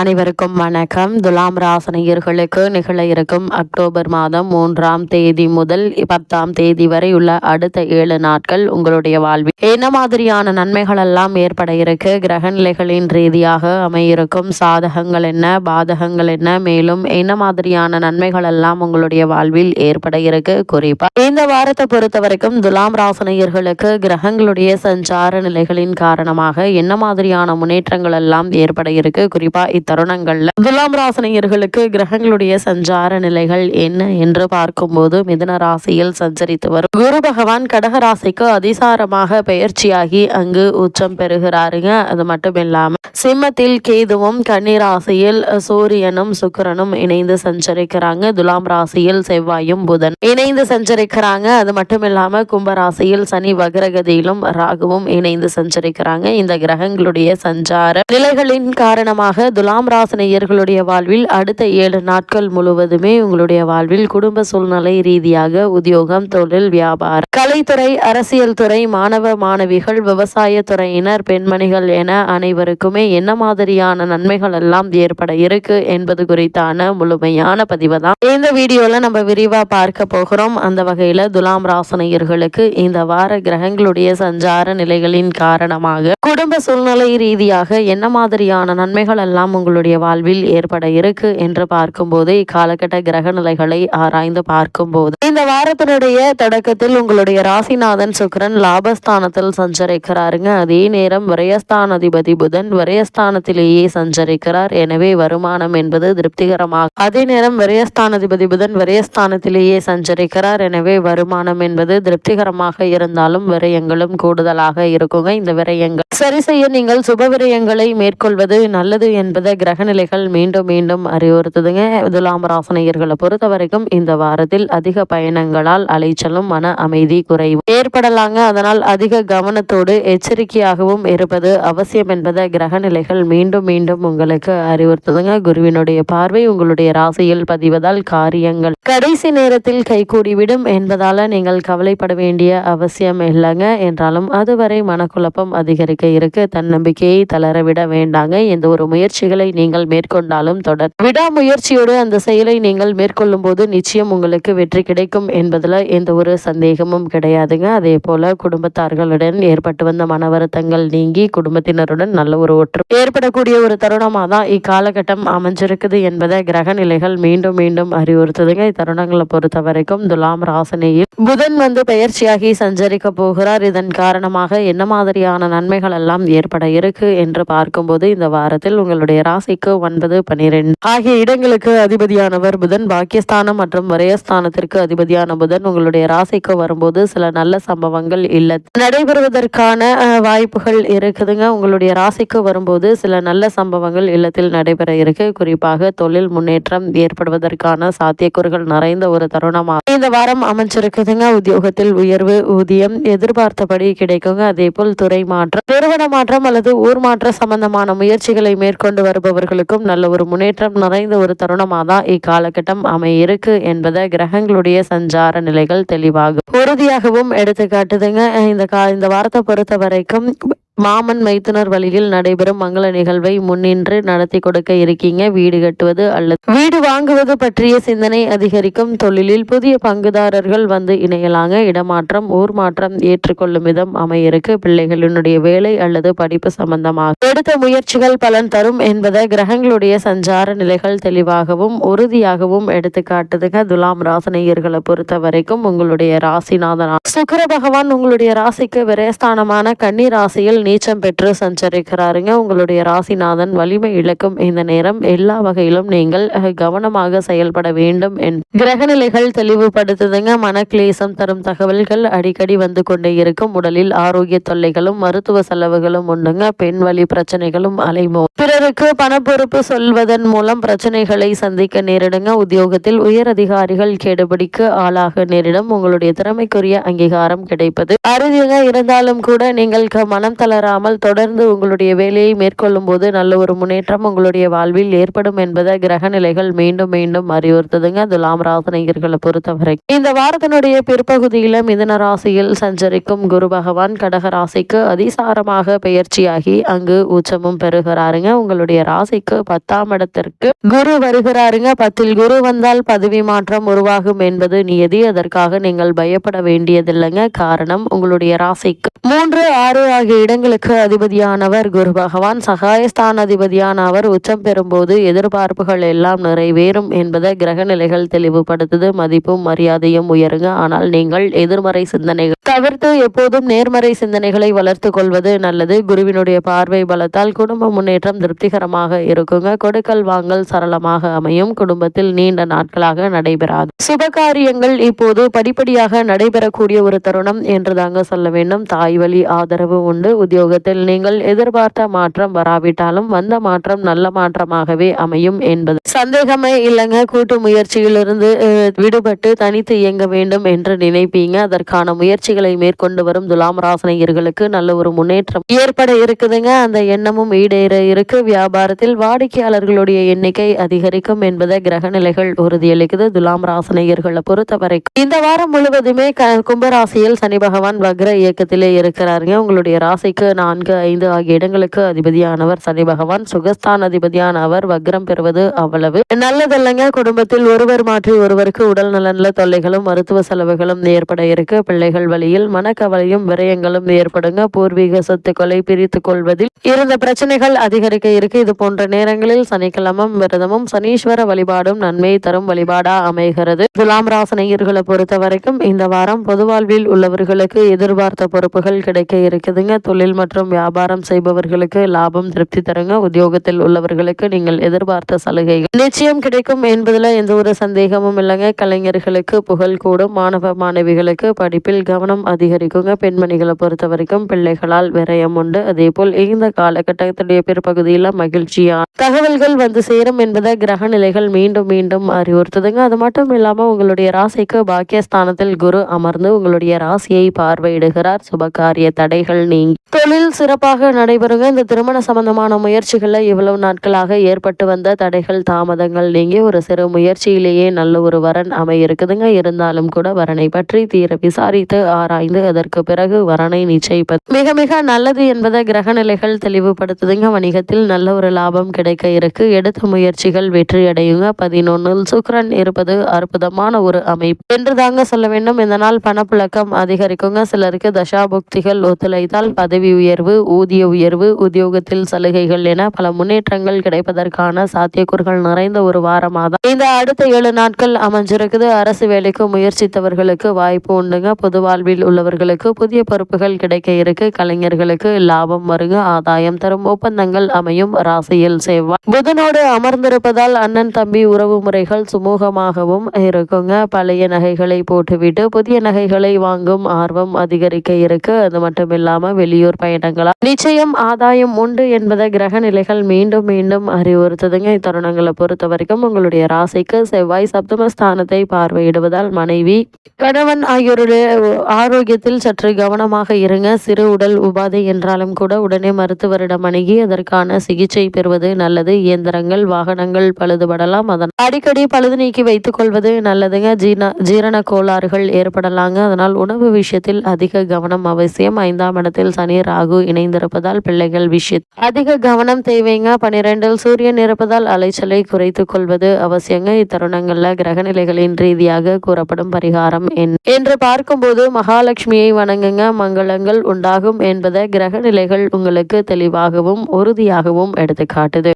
அனைவருக்கும் வணக்கம். துலாம் ராசனையர்களுக்கு நிகழ இருக்கும் அக்டோபர் மாதம் மூன்றாம் தேதி முதல் பத்தாம் தேதி வரை உள்ள அடுத்த ஏழு நாட்கள் உங்களுடைய வாழ்வில் என்ன மாதிரியான நன்மைகள் எல்லாம் ஏற்பட இருக்கு? கிரக நிலைகளின் ரீதியாக அமையிருக்கும் சாதகங்கள் என்ன? பாதகங்கள் என்ன? மேலும் என்ன மாதிரியான நன்மைகள் எல்லாம் உங்களுடைய வாழ்வில் ஏற்பட இருக்கு? குறிப்பா இந்த வாரத்தை பொறுத்த வரைக்கும் துலாம் ராசனையர்களுக்கு கிரகங்களுடைய சஞ்சார நிலைகளின் காரணமாக என்ன மாதிரியான முன்னேற்றங்கள் எல்லாம் ஏற்பட இருக்கு? குறிப்பா தருணங்கள்ல. துலாம் ராசினியர்களுக்கு கிரகங்களுடைய சஞ்சார நிலைகள் என்ன என்று பார்க்கும்போது மிதுன ராசியில் சஞ்சரித்து வரும். குரு பகவான் கடக ராசிக்கு அதிசாரமாக பெயர்ச்சியாகி அங்கு உச்சம் பெறுகிறாருங்க. அது மட்டும் இல்லாம சிம்மத்தில் கேதுவும் கன்னி ராசியில் சூரியனும் சுக்கரனும் இணைந்து சஞ்சரிக்கிறாங்க. துலாம் ராசியில் செவ்வாயும் புதன் இணைந்து சஞ்சரிக்கிறாங்க. அது மட்டும் இல்லாம கும்பராசியில் சனி வக்ரகதியிலும் ராகுவும் இணைந்து சஞ்சரிக்கிறாங்க. இந்த கிரகங்களுடைய சஞ்சார நிலைகளின் காரணமாக துலாம் ராசினியர்களுடைய வாழ்வில் அடுத்த ஏழு நாட்கள் முழுவதுமே உங்களுடைய வாழ்வில் குடும்ப சூழ்நிலை ரீதியாக உத்தியோகம் தொழில் வியாபாரம் கலைத்துறை அரசியல் துறை மாணவ மாணவிகள் விவசாய துறையினர் பெண்மணிகள் என அனைவருக்குமே என்ன மாதிரியான நன்மைகள் எல்லாம் ஏற்பட இருக்கு என்பது குறித்தான முழுமையான பதிவு தான் இந்த வீடியோல நம்ம விரிவா பார்க்க போகிறோம். அந்த வகையில துலாம் ராசனையர்களுக்கு இந்த வார கிரகங்களுடைய சஞ்சார நிலைகளின் காரணமாக குடும்ப சூழ்நிலை ரீதியாக என்ன மாதிரியான நன்மைகள் எல்லாம் உங்களுடைய வாழ்வில் ஏற்பட இருக்கு என்று பார்க்கும்போது இக்காலகட்ட கிரக நிலைகளை ஆராய்ந்து பார்க்கும்போது இந்த வாரத்தினுடைய தொடக்கத்தில் உங்களுடைய ராசிநாதன் சுக்கிரன் லாபஸ்தானத்தில் சஞ்சரிக்கிறாருங்க. அதே நேரம் விரயஸ்தானாதிபதி புதன் விரயஸ்தானத்திலேயே சஞ்சரிக்கிறார். எனவே வருமானம் என்பது திருப்திகரமாக அதே நேரம் விரயஸ்தானாதிபதி புதன் விரயஸ்தானத்திலேயே சஞ்சரிக்கிறார். எனவே வருமானம் என்பது திருப்திகரமாக இருந்தாலும் விரயங்களும் கூடுதலாக இருக்குங்க. இந்த விரயங்கள் சரி செய்ய நீங்கள் சுப விரயங்களை மேற்கொள்வது நல்லது என்பதை கிரகநிலைகள் மீண்டும் மீண்டும் அறிவுறுத்துதுங்க. துலாம் ராசனையர்களை பொறுத்த வரைக்கும் இந்த வாரத்தில் அதிக பயணங்களால் அலைச்சலும் மன அமைதி குறைவு ஏற்படலாங்க. அதனால் அதிக கவனத்தோடு எச்சரிக்கையாகவும் இருப்பது அவசியம் என்பதை கிரகநிலைகள் மீண்டும் மீண்டும் உங்களுக்கு அறிவுறுத்துதுங்க. குருவினுடைய பார்வை உங்களுடைய ராசியில் பதிவதால் காரியங்கள் கடைசி நேரத்தில் கைகூடிவிடும் என்பதால நீங்கள் கவலைப்பட வேண்டிய அவசியம் இல்லைங்க. என்றாலும் அதுவரை மனக்குழப்பம் அதிகரிக்க இருக்கு. தன்னம்பிக்கையை தளரவிட வேண்டாங்க. எந்த ஒரு முயற்சிகளை நீங்கள் மேற்கொண்டாலும் தொடர். விடாமுயற்சியோடு அந்த செயலை நீங்கள் மேற்கொள்ளும் போது நிச்சயம் உங்களுக்கு வெற்றி கிடைக்கும் என்பதுல எந்த ஒரு சந்தேகமும் கிடையாதுங்க. அதே போல குடும்பத்தார்களுடன் ஏற்பட்டு வந்த மன வருத்தங்கள் நீங்கி குடும்பத்தினருடன் நல்ல ஒரு ஒற்று ஏற்படக்கூடிய ஒரு தருணமாக தான் இக்காலகட்டம் அமைஞ்சிருக்குது என்பதை கிரக நிலைகள் மீண்டும் மீண்டும் அறிவுறுத்துதுங்க. இத்தருணங்களை பொறுத்த வரைக்கும் துலாம் ராசனையில் புதன் வந்து பெயர்ச்சியாகி சஞ்சரிக்க போகிறார். இதன் காரணமாக என்ன மாதிரியான நன்மைகள் எல்லாம் ஏற்பட இருக்கு என்று பார்க்கும்போது இந்த வாரத்தில் உங்களுடைய ராசிக்கு ஒன்பது பனிரெண்டு. ஆகிய இடங்களுக்கு அதிபதியானவர் புதன் பாக்கியஸ்தானம் மற்றும் வரையஸ்தானத்திற்கு அதிபதியான புதன். உங்களுடைய ராசிக்கு வரும்போது சில நல்ல சம்பவங்கள் இல்லை. நடைபெறுவதற்கான வாய்ப்புகள் இருக்குதுங்க. உங்களுடைய ராசிக்கு வரும்போது சில நல்ல சம்பவங்கள் இல்லத்தில் நடைபெற இருக்கு. குறிப்பாக தொழில் முன்னேற்றம் ஏற்படுவதற்கான சாத்தியக்கூறுகள் நிறைந்த ஒரு தருணமாக இந்த வாரம் அமைச்சிருக்குதுங்க உத்தியோகத்தில் உயர்வு ஊதியம் எதிர்பார்த்தபடி கிடைக்குங்க. அதே போல் துறை மாற்றம் நிறுவன மாற்றம் அல்லது ஊர் மாற்ற சம்பந்தமான முயற்சிகளை மேற்கொண்டு வருபவர்களுக்கும் நல்ல ஒரு முன்னேற்றம் நிறைந்த ஒரு தருணமாக தான் இக்காலகட்டம் அமையிருக்கு என்பதை கிரகங்களுடைய சஞ்சார நிலைகள் தெளிவாகும். உறுதியாகவும் எடுத்துக்காட்டுதுங்க. இந்த கா இந்த வாரத்தை பொறுத்த வரைக்கும் மாமன் மைத்துனர் வழியில் நடைபெறும் மங்கள நிகழ்வை முன்னின்று நடத்தி கொடுக்க இருக்கீங்க. வீடு கட்டுவது அல்லது வீடு வாங்குவது பற்றிய சிந்தனை அதிகரிக்கும். தொழிலில் புதிய பங்குதாரர்கள் வந்து இணையலாங்க. இடமாற்றம் ஊர் மாற்றம் ஏற்றுக்கொள்ளும் விதம் அமையிருக்கு. பிள்ளைகளினுடைய வேலை அல்லது படிப்பு சம்பந்தமாக எடுத்த முயற்சிகள் பலன் தரும் என்பதை கிரகங்களுடைய சஞ்சார நிலைகள் தெளிவாகவும் உறுதியாகவும் எடுத்து காட்டுதுங்க துலாம் ராசனையர்களை பொறுத்த வரைக்கும் உங்களுடைய ராசிநாதனா. சுக்கர பகவான் உங்களுடைய ராசிக்கு விரயஸ்தானமான கன்னி ராசியில் நீச்சம் பெற்று சஞ்சரிக்கிறாருங்க. உங்களுடைய ராசிநாதன் வலிமை இழக்கும் இந்த நேரம் எல்லா வகையிலும் நீங்கள் கவனமாக செயல்பட வேண்டும் என் கிரகநிலைகள் தெளிவுபடுத்துதுங்க. மனக்லேசம் தரும் தகவல்கள் அடிக்கடி வந்து கொண்டே இருக்கும். உடலில் ஆரோக்கிய தொல்லைகளும் மருத்துவ செலவுகளும் உண்டுங்க. பெண் வழி பிரச்சனைகளும் அலைமோ பிறருக்கு பணப்பொறுப்பு சொல்வதன் மூலம் பிரச்சனைகளை சந்திக்க நேரிடுங்க. உத்தியோகத்தில் உயர் அதிகாரிகள் கேடுபிடிக்கு ஆளாக நேரிடும். உங்களுடைய திறமைக்குரிய அங்கீகாரம் கிடைப்பது அருதிங்க. இருந்தாலும் கூட நீங்கள் மனம் தளர தளராமல் தொடர்ந்து உங்களுடைய வேலையை மேற்கொள்ளும் போது நல்ல ஒரு முன்னேற்றம் உங்களுடைய வாழ்வில் ஏற்படும் என்பதை கிரக நிலைகள் மீண்டும் மீண்டும் அறிவுறுத்துதுங்க. துலாம் ராசனைகர்களை பொறுத்தவரை இந்த வாரத்தினுடைய பிற்பகுதியில மிதன ராசியில் சஞ்சரிக்கும் குரு பகவான் கடக ராசிக்கு அதிசாரமாக பெயர்ச்சியாகி அங்கு உச்சமும் பெறுகிறாருங்க. உங்களுடைய ராசிக்கு பத்தாம் இடத்திற்கு குரு வருகிறாருங்க. பத்தில் குரு வந்தால் பதவி மாற்றம் உருவாகும் என்பது நியதி. அதற்காக நீங்கள் பயப்பட வேண்டியதில்லைங்க. காரணம் உங்களுடைய ராசிக்கு மூன்று ஆறு ஆகிய இடங்கள் இடங்களுக்கு அதிபதியானவர் குரு பகவான். சகாயஸ்தான் அதிபதியான அவர் உச்சம் பெறும்போது எதிர்பார்ப்புகள் எல்லாம் நிறைவேறும் என்பதை கிரக நிலைகள் தெளிவுபடுத்துது. மதிப்பும் மரியாதையும் உயருங்க. ஆனால் நீங்கள் எதிர்மறை சிந்தனைகள் தவிர்த்து எப்போதும் நேர்மறை சிந்தனைகளை வளர்த்து கொள்வது நல்லது. குருவினுடைய பார்வை பலத்தால் குடும்ப முன்னேற்றம் திருப்திகரமாக இருக்குங்க. கொடுக்கல் வாங்கல் சரளமாக அமையும். குடும்பத்தில் நீண்ட நாட்களாக நடைபெறாது. சுபகாரியங்கள் இப்போது படிப்படியாக நடைபெறக்கூடிய ஒரு தருணம் என்று தாங்க சொல்ல வேண்டும். தாய் வழி ஆதரவு உண்டு. உத்தியோகத்தில் நீங்கள் எதிர்பார்த்த மாற்றம் வராவிட்டாலும் வந்த மாற்றம் நல்ல மாற்றமாகவே அமையும் என்பது. சந்தேகமே இல்லைங்க. கூட்டு முயற்சியிலிருந்து விடுபட்டு தனித்து இயங்க வேண்டும் என்று நினைப்பீங்க. அதற்கான முயற்சிகளை மேற்கொண்டு வரும் துலாம் ராசனையர்களுக்கு நல்ல ஒரு முன்னேற்றம் ஏற்பட இருக்குதுங்க. அந்த எண்ணமும் ஈடேற இருக்கு. வியாபாரத்தில் வாடிக்கையாளர்களுடைய எண்ணிக்கை அதிகரிக்கும் என்பதை கிரக நிலைகள் உறுதியளிக்குது. துலாம் ராசனையர்களை பொறுத்தவரை இந்த வாரம் முழுவதுமே கும்பராசியில் சனி பகவான் வக்ர இயக்கத்திலே இருக்கிறாருங்க. உங்களுடைய ராசிக்கு நான்கு ஐந்து ஆகிய இடங்களுக்கு அதிபதியானவர் சனி பகவான். சுகஸ்தான் அதிபதியான அவர் வக்ரம் பெறுவது அவ்வளவு. நல்லதல்லங்க குடும்பத்தில் ஒருவர் மாற்றி ஒருவருக்கு உடல் நலன்ல தொல்லைகளும் மருத்துவ செலவுகளும் ஏற்பட இருக்கு. பிள்ளைகள் வழியில் மனக்கவலையும் விரயங்களும் ஏற்படுங்க. பூர்வீக சொத்துக்களை பிரித்துக் கொள்வதில் இருந்த பிரச்சனைகள் அதிகரிக்க இருக்கு. இது போன்ற நேரங்களில் சனிக்கிழமும் விரதமும் சனீஸ்வர வழிபாடும் நன்மை தரும் வழிபாடா அமைகிறது. துலாம் ராசனையர்களை பொறுத்த வரைக்கும் இந்த வாரம் பொது வாழ்வில் உள்ளவர்களுக்கு எதிர்பார்த்த பொறுப்புகள் கிடைக்க இருக்குதுங்க. தொழில் மற்றும் வியாபாரம் செய்பவர்களுக்கு லாபம் திருப்தி தருங்க. உத்தியோகத்தில் உள்ளவர்களுக்கு நீங்கள் எதிர்பார்த்த சலுகைகள் நிச்சயம் கிடைக்கும் என்பதுல எந்த ஒரு சந்தேகமும் இல்லைங்க. கலைஞர்களுக்கு புகழ் கூடும். மாணவ மாணவிகளுக்கு படிப்பில் கவனம் அதிகரிக்குங்க. பெண்மணிகளை பொறுத்த வரைக்கும் பிள்ளைகளால் விரயம் உண்டு. அதே போல் இந்த காலகட்டத்துடைய பிற்பகுதியில் மகிழ்ச்சியான தகவல்கள் வந்து சேரும் என்பதை கிரக நிலைகள் மீண்டும் மீண்டும் அறிவுறுத்துதுங்க. அது மட்டும் இல்லாமல் உங்களுடைய ராசிக்கு பாக்கியஸ்தானத்தில் குரு அமர்ந்து உங்களுடைய ராசியை பார்வையிடுகிறார். சுபகாரிய தடைகள் நீங்கி தொழில் சிறப்பாக நடைபெறுங்க இந்த திருமண சம்பந்தமான முயற்சிகளில் இவ்வளவு நாட்களாக ஏற்பட்டு வந்த தடைகள் தாமதங்கள் நீங்கி ஒரு சிறு முயற்சியிலேயே நல்ல ஒரு வரன் அமையிருக்குதுங்க. இருந்தாலும் கூட வரனை பற்றி தீர விசாரித்து ஆராய்ந்து அதற்கு பிறகு வரனை நிச்சயிப்பது மிக மிக நல்லது என்பதை கிரகநிலைகள் தெளிவுபடுத்துதுங்க. வணிகத்தில் நல்ல ஒரு லாபம் கிடைக்க இருக்கு. எடுத்த முயற்சிகள் வெற்றி அடையுங்க. பதினொன்னில் சுக்கரன் இருப்பது அற்புதமான ஒரு அமைப்பு. என்று தாங்க சொல்ல வேண்டும். இந்த நாள் பணப்புழக்கம் அதிகரிக்குங்க. சிலருக்கு தசாபுக்திகள் ஒத்துழைத்தால் பதவி உயர்வு ஊதிய உயர்வு உத்தியோகத்தில் சலுகைகள் என பல முன்னேற்றங்கள் கிடைப்பதற்கான சாத்தியக்கூறுகள் நிறைந்த ஒரு வாரமாக இந்த அடுத்த ஏழு நாட்கள் அமைஞ்சிருக்குது. அரசு வேலைக்கு முயற்சித்தவர்களுக்கு வாய்ப்பு உண்டுங்க. பொது வாழ்வில் உள்ளவர்களுக்கு புதிய பொறுப்புகள் கிடைக்க இருக்கு. கலைஞர்களுக்கு லாபம் வருங்க. ஆதாயம் தரும். ஒப்பந்தங்கள் அமையும். ராசியில் செவ்வாய் புதனோடு அமர்ந்திருப்பதால் அண்ணன் தம்பி உறவு முறைகள் சுமூகமாகவும் இருக்குங்க. பழைய நகைகளை போட்டுவிட்டு புதிய நகைகளை வாங்கும் ஆர்வம் அதிகரிக்க இருக்கு. அது மட்டும் இல்லாம வெளியூர் பயணங்களா நிச்சயம் ஆதாயம் உண்டு என்பதை கிரக நிலைகள் மீண்டும் மீண்டும் அறிவுறுத்துதுங்க. இத்தருணங்களை பொறுத்த வரைக்கும் உங்களுடைய ராசிக்கு செவ்வாய் சப்தமஸ்தானத்தை பார்வையிடுவதால் மனைவி கணவன் ஆகியோருடைய ஆரோக்கியத்தில் சற்று கவனமாக இருங்க. சிறு உடல் உபாதை என்றாலும் கூட உடனே மருத்துவரிடம் அணுகி அதற்கான சிகிச்சை பெறுவது நல்லது. இயந்திரங்கள் வாகனங்கள் பழுதுபடலாம். அதன் அடிக்கடி பழுது நீக்கி வைத்துக் கொள்வது நல்லதுங்க. ஜீரண ஜீரண கோளாறுகள் ஏற்படலாங்க. அதனால் உணவு விஷயத்தில் அதிக கவனம் அவசியம். ஐந்தாம் இடத்தில் சனி ராகு இணைந்திருப்பதால் பிள்ளைகள் விஷயம் அதிக கவனம் தேவைங்க. பனிரெண்டில் சூரியன் இருப்பதால் அலைச்சலை குறைத்துக் கொள்வது அவசியங்க. இத்தருணங்கள்ல கிரகநிலைகளின் ரீதியாக கூறப்படும் பரிகாரம் என்று பார்க்கும்போது மகாலட்சுமியை வணங்குங்க. மங்களங்கள் உண்டாகும் என்பதை கிரக நிலைகள் உங்களுக்கு தெளிவாகவும் உறுதியாகவும் எடுத்துக்காட்டுது.